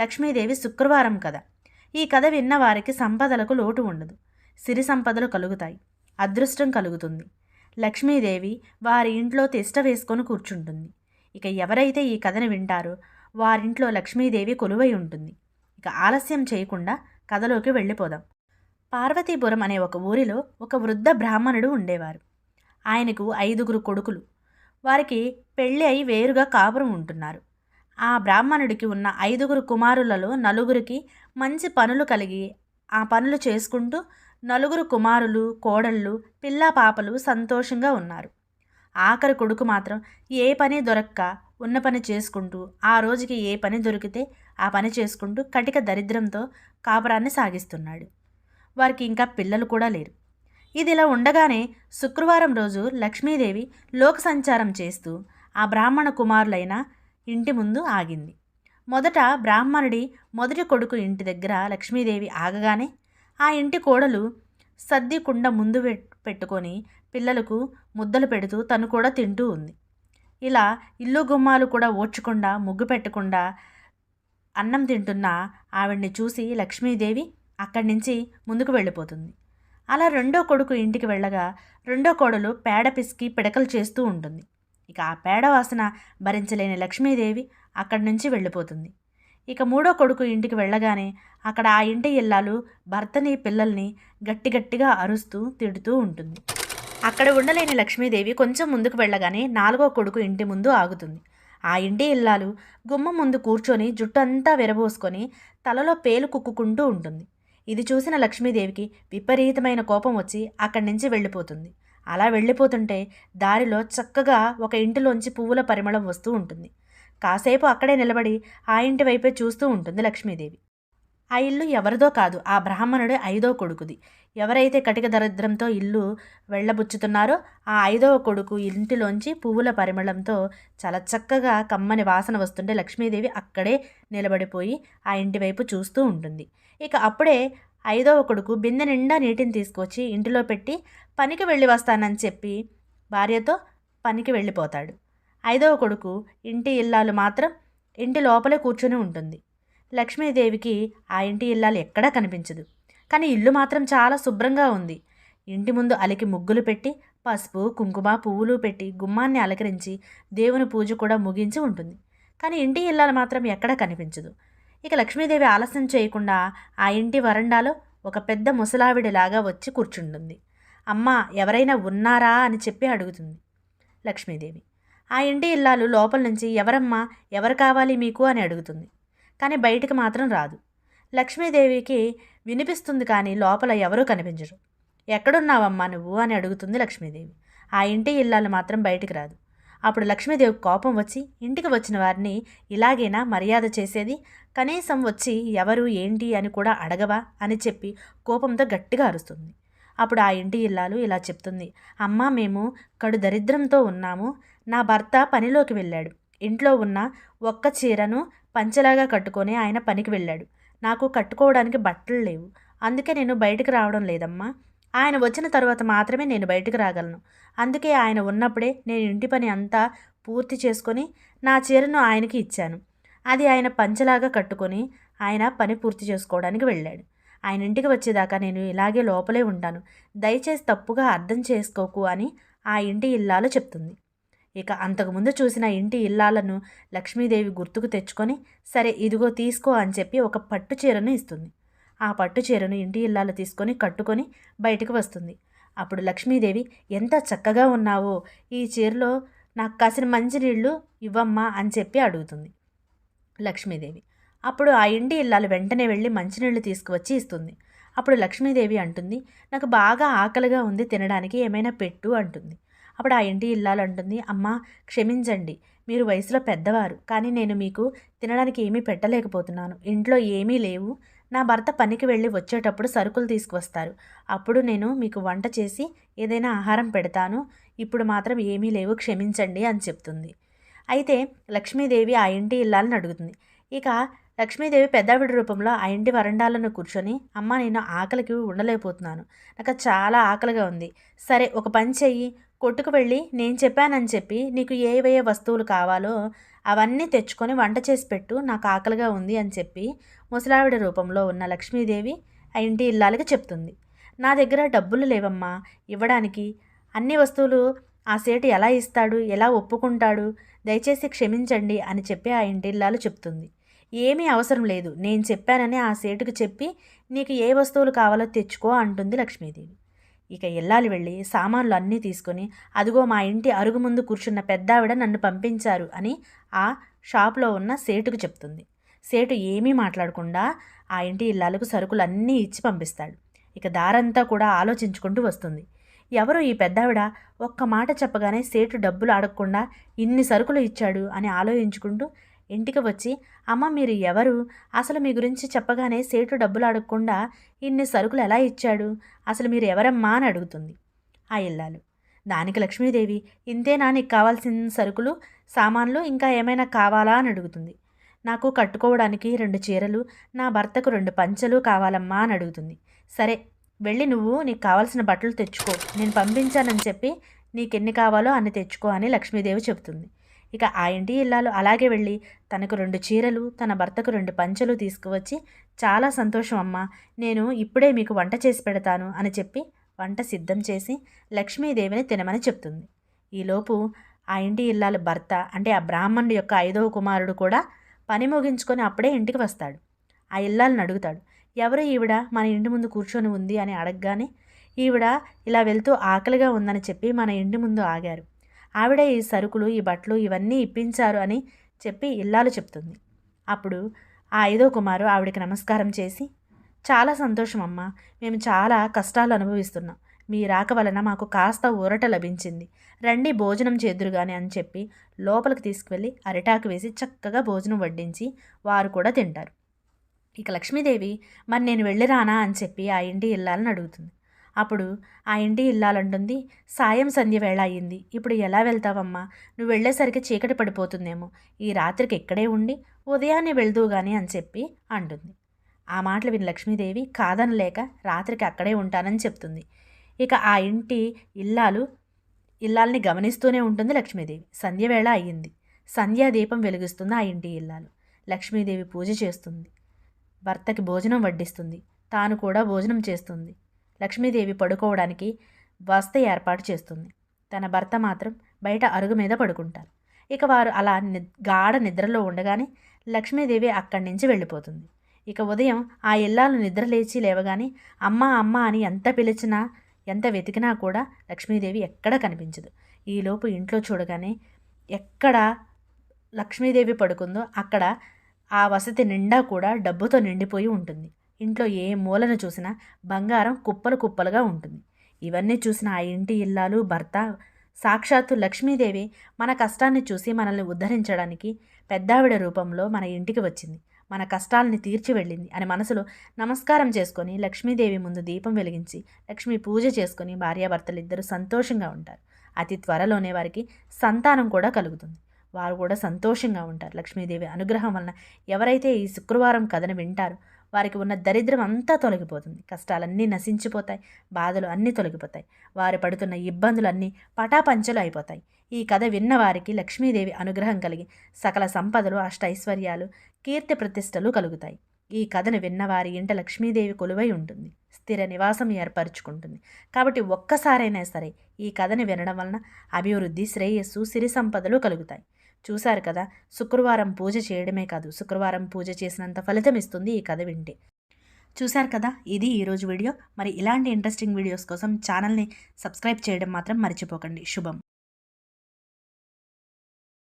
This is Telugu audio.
లక్ష్మీదేవి శుక్రవారం కథ. ఈ కథ విన్న వారికి సంపదలకు లోటు ఉండదు. సిరి సంపదలు కలుగుతాయి. అదృష్టం కలుగుతుంది. లక్ష్మీదేవి వారి ఇంట్లో తిష్ట వేసుకొని కూర్చుంటుంది. ఇక ఎవరైతే ఈ కథను వింటారో వారింట్లో లక్ష్మీదేవి కొలువై ఉంటుంది. ఇక ఆలస్యం చేయకుండా కథలోకి వెళ్ళిపోదాం. పార్వతీపురం అనే ఒక ఊరిలో ఒక వృద్ధ బ్రాహ్మణుడు ఉండేవారు. ఆయనకు ఐదుగురు కొడుకులు. వారికి పెళ్ళి అయి వేరుగా కాపురం ఉంటున్నారు. ఆ బ్రాహ్మణుడికి ఉన్న ఐదుగురు కుమారులలో నలుగురికి మంచి పనులు కలిగి ఆ పనులు చేసుకుంటూ నలుగురు కుమారులు కోడళ్ళు పిల్ల పాపలు సంతోషంగా ఉన్నారు. ఆఖరి కొడుకు మాత్రం ఏ పని దొరక్క ఉన్న పని చేసుకుంటూ ఆ రోజుకి ఏ పని దొరికితే ఆ పని చేసుకుంటూ కటిక దరిద్రంతో కాపురాన్ని సాగిస్తున్నాడు. వారికి ఇంకా పిల్లలు కూడా లేరు. ఇది ఇలా ఉండగానే శుక్రవారం రోజు లక్ష్మీదేవి లోక సంచారం చేస్తూ ఆ బ్రాహ్మణ కుమారులైన ఇంటి ముందు ఆగింది. మొదట బ్రాహ్మణుడి మొదటి కొడుకు ఇంటి దగ్గర లక్ష్మీదేవి ఆగగానే ఆ ఇంటి కోడలు సద్ది కుండ ముందు పెట్టుకొని పిల్లలకు ముద్దలు పెడుతూ తను కూడా తింటూ ఉంది. ఇలా ఇల్లు గుమ్మాలు కూడా ఓడ్చకుండా ముగ్గు పెట్టకుండా అన్నం తింటున్న ఆవిడ్ని చూసి లక్ష్మీదేవి అక్కడి నుంచి ముందుకు వెళ్ళిపోతుంది. అలా రెండో కొడుకు ఇంటికి వెళ్ళగా రెండో కోడలు పేడ పిసికి పిడకలు చేస్తూ ఉంటుంది. ఇక ఆ పేడ వాసన భరించలేని లక్ష్మీదేవి అక్కడి నుంచి వెళ్ళిపోతుంది. ఇక మూడో కొడుకు ఇంటికి వెళ్ళగానే అక్కడ ఆ ఇంటి ఇల్లాలు భర్తని పిల్లల్ని గట్టి గట్టిగా అరుస్తూ తిడుతూ ఉంటుంది. అక్కడ ఉండలేని లక్ష్మీదేవి కొంచెం ముందుకు వెళ్ళగానే నాలుగో కొడుకు ఇంటి ముందు ఆగుతుంది. ఆ ఇంటి ఇల్లాలు గుమ్మ ముందు కూర్చొని జుట్టంతా విరబోసుకొని తలలో పేలు కుక్కుకుంటూ ఉంటుంది. ఇది చూసిన లక్ష్మీదేవికి విపరీతమైన కోపం వచ్చి అక్కడి నుంచి వెళ్ళిపోతుంది. అలా వెళ్ళిపోతుంటే దారిలో చక్కగా ఒక ఇంటిలోంచి పువ్వుల పరిమళం వస్తూ ఉంటుంది. కాసేపు అక్కడే నిలబడి ఆ ఇంటి వైపే చూస్తూ ఉంటుంది లక్ష్మీదేవి. ఆ ఇల్లు ఎవరిదో కాదు ఆ బ్రాహ్మణుడి ఐదో కొడుకుది. ఎవరైతే కటిక దరిద్రంతో ఇల్లు వెళ్ళబుచ్చుతున్నారో ఆ ఐదవ కొడుకు ఇంటిలోంచి పువ్వుల పరిమళంతో చాలా చక్కగా కమ్మని వాసన వస్తుంటే లక్ష్మీదేవి అక్కడే నిలబడిపోయి ఆ ఇంటి వైపు చూస్తూ ఉంటుంది. ఇక అప్పుడే ఐదవ కొడుకు బిందె నిండా నీటిని తీసుకొచ్చి ఇంటిలో పెట్టి పనికి వెళ్ళి వస్తానని చెప్పి భార్యతో పనికి వెళ్ళిపోతాడు. ఐదవ కొడుకు ఇంటి ఇల్లాలు మాత్రం ఇంటి లోపలే కూర్చొని ఉంటుంది. లక్ష్మీదేవికి ఆ ఇంటి ఇల్లాలు ఎక్కడా కనిపించదు. కానీ ఇల్లు మాత్రం చాలా శుభ్రంగా ఉంది. ఇంటి ముందు అలికి ముగ్గులు పెట్టి పసుపు కుంకుమ పువ్వులు పెట్టి గుమ్మాన్ని అలంకరించి దేవుని పూజ కూడా ముగించి ఉంటుంది. కానీ ఇంటి ఇల్లాలు మాత్రం ఎక్కడా కనిపించదు. ఇక లక్ష్మీదేవి ఆలస్యం చేయకుండా ఆ ఇంటి వరండాలో ఒక పెద్ద ముసలావిడిలాగా వచ్చి కూర్చుంటుంది. అమ్మ ఎవరైనా ఉన్నారా అని చెప్పి అడుగుతుంది లక్ష్మీదేవి. ఆ ఇంటి ఇల్లాలు లోపల నుంచి ఎవరమ్మా ఎవరు కావాలి మీకు అని అడుగుతుంది. కానీ బయటికి మాత్రం రాదు. లక్ష్మీదేవికి వినిపిస్తుంది కానీ లోపల ఎవరూ కనిపించరు. ఎక్కడున్నావమ్మా నువ్వు అని అడుగుతుంది లక్ష్మీదేవి. ఆ ఇంటి ఇల్లాలు మాత్రం బయటికి రాదు. అప్పుడు లక్ష్మీదేవి కోపం వచ్చి ఇంటికి వచ్చిన వారిని ఇలాగైనా మర్యాద చేసేది? కనీసం వచ్చి ఎవరు ఏంటి అని కూడా అడగవా అని చెప్పి కోపంతో గట్టిగా అరుస్తుంది. అప్పుడు ఆ ఇంటి ఇల్లాలు ఇలా చెప్తుంది. అమ్మ మేము కడు దరిద్రంతో ఉన్నాము. నా భర్త పనిలోకి వెళ్ళాడు. ఇంట్లో ఉన్న ఒక్క చీరను పంచలాగా కట్టుకొని ఆయన పనికి వెళ్ళాడు. నాకు కట్టుకోవడానికి బట్టలు లేవు. అందుకే నేను బయటకు రావడం లేదమ్మా. ఆయన వచ్చిన తర్వాత మాత్రమే నేను బయటకు రాగలను. అందుకే ఆయన ఉన్నప్పుడే నేను ఇంటి పని అంతా పూర్తి చేసుకొని నా చీరను ఆయనకి ఇచ్చాను. అది ఆయన పంచలాగా కట్టుకొని ఆయన పని పూర్తి చేసుకోవడానికి వెళ్ళాడు. ఆయన ఇంటికి వచ్చేదాకా నేను ఇలాగే లోపలే ఉంటాను. దయచేసి తప్పుగా అర్థం చేసుకోకు అని ఆ ఇంటి ఇల్లాలు చెప్తుంది. ఇక అంతకుముందు చూసిన ఇంటి ఇల్లాలను లక్ష్మీదేవి గుర్తుకు తెచ్చుకొని సరే ఇదిగో తీసుకో అని చెప్పి ఒక పట్టు చీరను ఇస్తుంది. ఆ పట్టు చీరను ఇంటి ఇల్లాలు తీసుకొని కట్టుకొని బయటకు వస్తుంది. అప్పుడు లక్ష్మీదేవి ఎంత చక్కగా ఉన్నావో ఈ చీరలో నాకు కాసిన మంచినీళ్ళు ఇవ్వమ్మా అని చెప్పి అడుగుతుంది లక్ష్మీదేవి. అప్పుడు ఆ ఇంటి ఇల్లాలు వెంటనే వెళ్ళి మంచినీళ్ళు తీసుకువచ్చి ఇస్తుంది. అప్పుడు లక్ష్మీదేవి అంటుంది నాకు బాగా ఆకలిగా ఉంది తినడానికి ఏమైనా పెట్టు అంటుంది. అప్పుడు ఆ ఇంటి ఇల్లాలు అంటుంది అమ్మా క్షమించండి మీరు వయసులో పెద్దవారు కానీ నేను మీకు తినడానికి ఏమీ పెట్టలేకపోతున్నాను. ఇంట్లో ఏమీ లేవు నా భర్త పనికి వెళ్ళి వచ్చేటప్పుడు సరుకులు తీసుకువస్తారు. అప్పుడు నేను మీకు వంట చేసి ఏదైనా ఆహారం పెడతాను. ఇప్పుడు మాత్రం ఏమీ లేవు క్షమించండి అని చెప్తుంది. అయితే లక్ష్మీదేవి ఆ ఇంటి ఇల్లాలని అడుగుతుంది. ఇక లక్ష్మీదేవి పెద్దావిడ రూపంలో ఆ ఇంటి వరండాలను కూర్చొని అమ్మ నేను ఆకలికి ఉండలేకపోతున్నాను. నాకు చాలా ఆకలిగా ఉంది. సరే ఒక పని చెయ్యి. కొట్టుకు వెళ్ళి నేను చెప్పానని చెప్పి నీకు ఏవే వస్తువులు కావాలో అవన్నీ తెచ్చుకొని వంట చేసి పెట్టు నాకు ఆకలిగా ఉంది అని చెప్పి ముసలావిడ రూపంలో ఉన్న లక్ష్మీదేవి ఆ ఇంటి ఇల్లాలకి చెప్తుంది. నా దగ్గర డబ్బులు లేవమ్మా ఇవ్వడానికి అన్ని వస్తువులు ఆ సేటు ఎలా ఇస్తాడు ఎలా ఒప్పుకుంటాడు దయచేసి క్షమించండి అని చెప్పి ఆ ఇంటి ఇల్లాలు చెప్తుంది. ఏమీ అవసరం లేదు నేను చెప్పానని ఆ సేటుకు చెప్పి నీకు ఏ వస్తువులు కావాలో తెచ్చుకో అంటుంది లక్ష్మీదేవి. ఇక ఇల్లాలు వెళ్ళి సామాన్లు అన్నీ తీసుకొని అదిగో మా ఇంటి అరుగు ముందు కూర్చున్న పెద్దావిడ నన్ను పంపించారు అని ఆ షాప్లో ఉన్న సేటుకు చెప్తుంది. సేటు ఏమీ మాట్లాడకుండా ఆ ఇంటి ఇల్లాలకు సరుకులు అన్నీ ఇచ్చి పంపిస్తాడు. ఇక దారంతా కూడా ఆలోచించుకుంటూ వస్తుంది. ఎవరు ఈ పెద్దావిడ ఒక్క మాట చెప్పగానే సేటు డబ్బులు అడగకుండా ఇన్ని సరుకులు ఇచ్చాడు అని ఆలోచించుకుంటూ ఇంటికి వచ్చి అమ్మ మీరు ఎవరు? అసలు మీ గురించి చెప్పగానే సేటు డబ్బులు అడగకుండా ఇన్ని సరుకులు ఎలా ఇచ్చాడు? అసలు మీరు ఎవరమ్మా? అని అడుగుతుంది. ఆ ఇల్లాలు. దానికి లక్ష్మీదేవి ఇంతేనా నీకు కావాల్సిన సరుకులు? సామాన్లు ఇంకా ఏమైనా కావాలా? అని అడుగుతుంది. నాకు కట్టుకోవడానికి రెండు చీరలు నా భర్తకు రెండు పంచలు కావాలమ్మా? అని అడుగుతుంది. సరే వెళ్ళి నువ్వు నీకు కావాల్సిన బట్టలు తెచ్చుకో. నేను పంపించానని చెప్పి నీకెన్ని కావాలో అన్ని తెచ్చుకో అని లక్ష్మీదేవి చెబుతుంది. ఇక ఆ ఇంటి ఇల్లాలు అలాగే వెళ్ళి తనకు రెండు చీరలు తన భర్తకు రెండు పంచెలు తీసుకువచ్చి చాలా సంతోషం అమ్మా నేను ఇప్పుడే మీకు వంట చేసి పెడతాను అని చెప్పి వంట సిద్ధం చేసి లక్ష్మీదేవిని తినమని చెప్తుంది. ఈలోపు ఆ ఇంటి ఇల్లాలు భర్త అంటే ఆ బ్రాహ్మణుడి యొక్క ఐదవ కుమారుడు కూడా పని ముగించుకొని అప్పుడే ఇంటికి వస్తాడు. ఆ ఇల్లాలను అడుగుతాడు. ఎవరు ఈవిడ? మన ఇంటి ముందు కూర్చొని ఉంది అని అడగగానే ఈవిడ ఇలా వెళ్తూ ఆకలిగా ఉందని చెప్పి మన ఇంటి ముందు ఆగారు. ఆవిడ ఈ సరుకులు ఈ బట్టలు ఇవన్నీ ఇప్పించారు అని చెప్పి ఇల్లాలు చెప్తుంది. అప్పుడు ఆ ఐదో కుమారు ఆవిడకి నమస్కారం చేసి చాలా సంతోషం అమ్మా మేము చాలా కష్టాలు అనుభవిస్తున్నాం. మీ రాక వలన మాకు కాస్త ఊరట లభించింది. రండి భోజనం చేదురుగాని అని చెప్పి లోపలికి తీసుకువెళ్ళి అరిటాకు వేసి చక్కగా భోజనం వడ్డించి వారు కూడా తింటారు. ఇక లక్ష్మీదేవి మరి నేను వెళ్ళిరానా అని చెప్పి ఆ ఇంటి ఇల్లాలని అడుగుతుంది. అప్పుడు ఆ ఇంటి ఇల్లాలంటుంది. సాయం సంధ్య వేళ అయ్యింది. ఇప్పుడు ఎలా వెళ్తావమ్మా? నువ్వు వెళ్ళేసరికి చీకటి పడిపోతుందేమో. ఈ రాత్రికి ఇక్కడే ఉండి ఉదయాన్నే వెళ్దువు గాని అని చెప్పి అంటుంది. ఆ మాటలు విని లక్ష్మీదేవి కాదనలేక రాత్రికి అక్కడే ఉంటానని చెప్తుంది. ఇక ఆ ఇంటి ఇల్లాలు ఇల్లాల్ని గమనిస్తూనే ఉంటుంది లక్ష్మీదేవి. సంధ్యవేళ అయ్యింది. సంధ్యాదీపం వెలిగిస్తుంది ఆ ఇంటి ఇల్లాలు. లక్ష్మీదేవి పూజ చేస్తుంది. భర్తకి భోజనం వడ్డిస్తుంది. తాను కూడా భోజనం చేస్తుంది. లక్ష్మీదేవి పడుకోవడానికి వస్త ఏర్పాటు చేస్తుంది. తన భర్త మాత్రం బయట అరుగు మీద పడుకుంటారు. ఇక వారు అలా ని గాఢ నిద్రలో ఉండగానే లక్ష్మీదేవి అక్కడి నుంచి వెళ్ళిపోతుంది. ఇక ఉదయం ఆ ఇల్లాలు నిద్ర లేచి లేవగానే అమ్మ అమ్మ అని ఎంత పిలిచినా ఎంత వెతికినా కూడా లక్ష్మీదేవి ఎక్కడ కనిపించదు. ఈలోపు ఇంట్లో చూడగానే ఎక్కడ లక్ష్మీదేవి పడుకుందో అక్కడ ఆ వసతి నిండా కూడా డబ్బుతో నిండిపోయి ఉంటుంది. ఇంట్లో ఏ మూలను చూసినా బంగారం కుప్పలు కుప్పలుగా ఉంటుంది. ఇవన్నీ చూసిన ఆ ఇంటి ఇల్లాలు భర్త సాక్షాత్తు లక్ష్మీదేవి మన కష్టాన్ని చూసి మనల్ని ఉద్ధరించడానికి పెద్దావిడ రూపంలో మన ఇంటికి వచ్చింది. మన కష్టాలని తీర్చి వెళ్ళింది అని మనసులో నమస్కారం చేసుకొని లక్ష్మీదేవి ముందు దీపం వెలిగించి లక్ష్మీ పూజ చేసుకొని భార్యాభర్తలు ఇద్దరు సంతోషంగా ఉంటారు. అతి త్వరలోనే వారికి సంతానం కూడా కలుగుతుంది. వారు కూడా సంతోషంగా ఉంటారు. లక్ష్మీదేవి అనుగ్రహం వలన ఎవరైతే ఈ శుక్రవారం కథను వింటారో వారికి ఉన్న దరిద్రం అంతా తొలగిపోతుంది. కష్టాలన్నీ నశించిపోతాయి. బాధలు అన్నీ తొలగిపోతాయి. వారు పడుతున్న ఇబ్బందులన్నీ పటాపంచలు అయిపోతాయి. ఈ కథ విన్న వారికి లక్ష్మీదేవి అనుగ్రహం కలిగి సకల సంపదలు అష్టైశ్వర్యాలు కీర్తి ప్రతిష్టలు కలుగుతాయి. ఈ కథను విన్నవారి ఇంట లక్ష్మీదేవి కొలువై ఉంటుంది. స్థిర నివాసం ఏర్పరచుకుంటుంది. కాబట్టి ఒక్కసారైనా సరే ఈ కథను వినడం వలన అభివృద్ధి శ్రేయస్సు సిరి సంపదలు కలుగుతాయి. చూశారు కదా శుక్రవారం పూజ చేయడమే కాదు శుక్రవారం పూజ చేసినంత ఫలితం ఇస్తుంది ఈ కథ వింటే. చూశారు కదా ఇది ఈరోజు వీడియో. మరి ఇలాంటి ఇంట్రెస్టింగ్ వీడియోస్ కోసం ఛానల్ని సబ్స్క్రైబ్ చేయడం మాత్రం మర్చిపోకండి. శుభం.